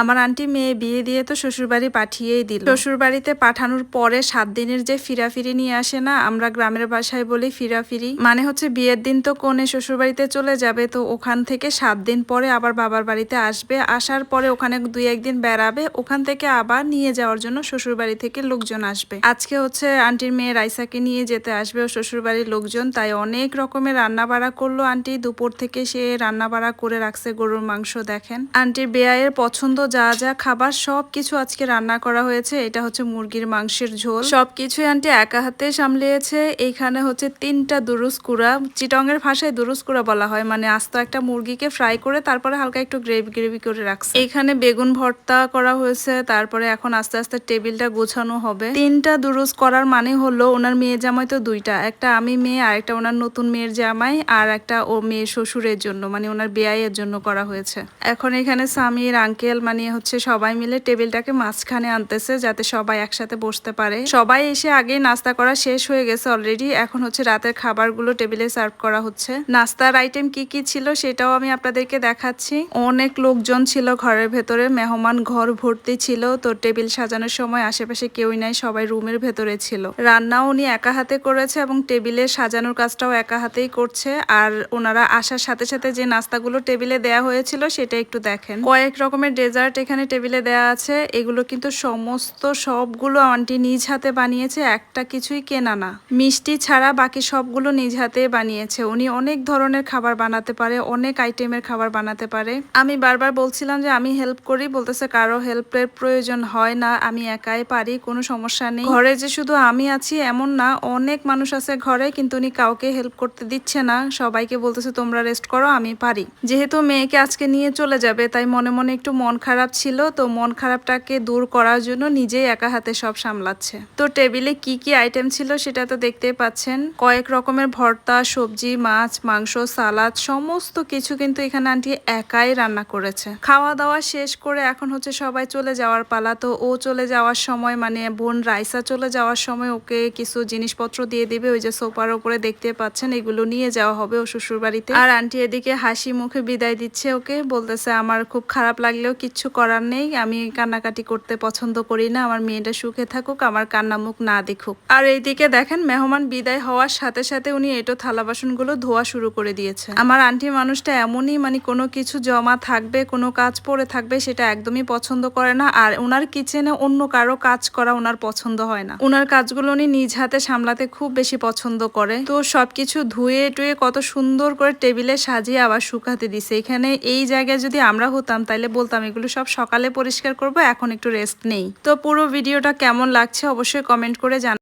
আমার আন্টি মেয়ে বিয়ে দিয়ে তো শ্বশুরবাড়ি পাঠিয়েই দিল। শ্বশুরবাড়িতে পাঠানোর পরে সাত দিনের যে ফিরাফিরি নিয়ে আসে না, আমরা গ্রামের ভাষায় বলি ফিরাফিরি। মানে হচ্ছে বিয়ের দিন তো কোনে শ্বশুরবাড়িতে চলে যাবে, তো ওখান থেকে সাত দিন পরে আবার বাবার বাড়িতে আসবে। আসার পরে ওখানে দুই একদিন বেড়াবে, ওখান থেকে আবার নিয়ে যাওয়ার জন্য শ্বশুরবাড়ি থেকে লোকজন আসবে। আজকে হচ্ছে আন্টির মেয়ে রাইসাকে নিয়ে যেতে আসবে ও শ্বশুরবাড়ির লোকজন, তাই অনেক রকমের রান্না বাড়া করল আন্টি। দুপুর থেকে সে রান্না বাড়া করে রাখছে গরুর মাংস, দেখেন। আন্টির বেয়ায়ের পছন্দ যা যা খাবার সব কিছু আজকে রান্না করা হয়েছে, এটা হচ্ছে মুরগির মাংসের ঝোল। সবকিছুই আন্টি একা হাতে সামলিয়েছে। এইখানে হচ্ছে তিনটা দুরুস কুড়া, চিটংয়ের ভাষায় দুরুস কুড়া বলা হয়। মানে আস্ত একটা মুরগিকে ফ্রাই করে তারপরে হালকা একটু গ্রেভি গ্রেভি করে রাখছে। এখানে বেগুন ভর্তা করা হয়েছে, তারপরে এখন আস্তে আস্তে টেবিলটা গোছানো হবে। তিনটা দুরুস করার মানে হলো ওনার মেয়ে জামাই তো দুইটা। একটা আমি মেয়ে আর একটা ওনার নতুন মেয়ের জামাই, আর একটা ও মেয়ে শ্বশুরের জন্য মানে ওনার বিয়ের জন্য করা হয়েছে। এখন এখানে স্বামীর আঙ্কেল মানে হচ্ছে সবাই মিলে টেবিলটাকে মাঝখানে আনতেছে যাতে সবাই একসাথে বসতে পারে। সবাই এসে আগেই নাস্তা করা শেষ হয়ে গেছে অলরেডি এখন হচ্ছে রাতের খাবারগুলো টেবিলে সার্ভ করা হচ্ছে। নাস্তার আইটেম কি কি ছিল সেটাও আমি আপনাদেরকে দেখাচ্ছি। অনেক লোকজন ছিল ঘরের ভেতরে, মেহমান ঘর ভর্তি ছিল, তো টেবিল সাজানোর সময় আশেপাশে কেউই নাই, সবাই রুমের ভেতরে ছিল। রান্নাও উনি একা হাতে করেছে এবং টেবিলে সাজানোর কাজটাও একা হাতেই করছে। আর ওনারা আসার সাথে সাথে যে নাস্তাগুলো টেবিলে দেয়া হয়েছিল সেটা একটু দেখেন। কয়েক রকমের ডেজার্ট এখানে টেবিলে দেয়া আছে। এগুলো কিন্তু সমস্ত সবগুলো আন্টি নিজ হাতে বানিয়েছে, একটা কিছুই কেনা না। মিষ্টি ছাড়া বাকি সবগুলো নিজ হাতে বানিয়েছে। উনি অনেক ধরনের খাবার বানাতে পারে, অনেক আইটেমের খাবার বানাতে পারে। আমি বারবার বলছিলাম যে আমি হেল্প করি, বলতেছে কারও হেল্পের প্রয়োজন হয় না, আমি একাই পারি, কোনো সমস্যা নেই। ঘরে যে শুধু আমি আছি এমন না, অনেক মানুষ আছে ঘরে, কিন্তু উনি কাউকে হেল্প করতে দিচ্ছে না। সবাইকে বলতেছে, তোমরা রেস্ট করো, আমি পারি। যেহেতু মেয়েকে আজকে নিয়ে চলে যাবে, তাই মনে মনে একটু মন খারাপ ছিল, তো মন খারাপটাকে দূর করার জন্য নিজেই একা হাতে সব সামলাচ্ছে। তো টেবিলে কি কি আইটেম ছিল সেটা তো দেখতেই পাচ্ছেন। কয়েক রকমের ভর্তা, সবজি, মাছ, মাংস, সালাদ, সমস্ত কিছু কিন্তু এখানে আন্টি একাই রান্না করেছে। খাওয়া দাওয়া শেষ করে এখন হচ্ছে সবাই চলে যাওয়ার পালা। তো ও চলে যাওয়ার সময় মানে বোন রাইসা চলে যাওয়ার সময় ওকে কিছু জিনিসপত্র দিয়ে দিবে, ওই যে সোফার উপরে দেখতে পাচ্ছেন, এগুলো নিয়ে যাওয়া হবে ও শ্বশুর বাড়িতে আর আন্টি এদিকে হাসি মুখে বিদায় দিচ্ছে ওকে, বলতেছে, আমার খুব খারাপ লাগলেও কিচ্ছু করার নেই। আমি কান্নাকাটি করতে পছন্দ করি না। আমার মেয়েটা সুখে থাকুক, আমার কান্না মুখ না দেখুক। আর এইদিকে দেখেন, মেহমান বিদায় হওয়ার সাথে সাথে উনি এটো থালা বাসনগুলো ধোয়া শুরু করে দিয়েছে। আমার আন্টি মানুষটা এমনই মানে কোনো কিছু জমা থাকবে, কোনো কাজ পড়ে থাকবে, সেটা একদমই পছন্দ করে না। আর ওনার কিচেনে অন্য কারও কাজ করা ওনার পছন্দ হয় না। ওনার কাজগুলো উনি নিজ হাতে সামলাতে খুব বেশি পছন্দ করে। তো সবকিছু ধুয়ে টুয়ে কত সুন্দর করে টেবিলে সাজিয়ে আবার শুকাতে দিছে। এখানে এই জায়গায় যদি আমরা হতাম তাহলে বলতাম এগুলো সব সকালে পরিষ্কার করব, এখন একটু রেস্ট নেই। তো পুরো ভিডিওটা কেমন লাগছে অবশ্যই কমেন্ট করে জান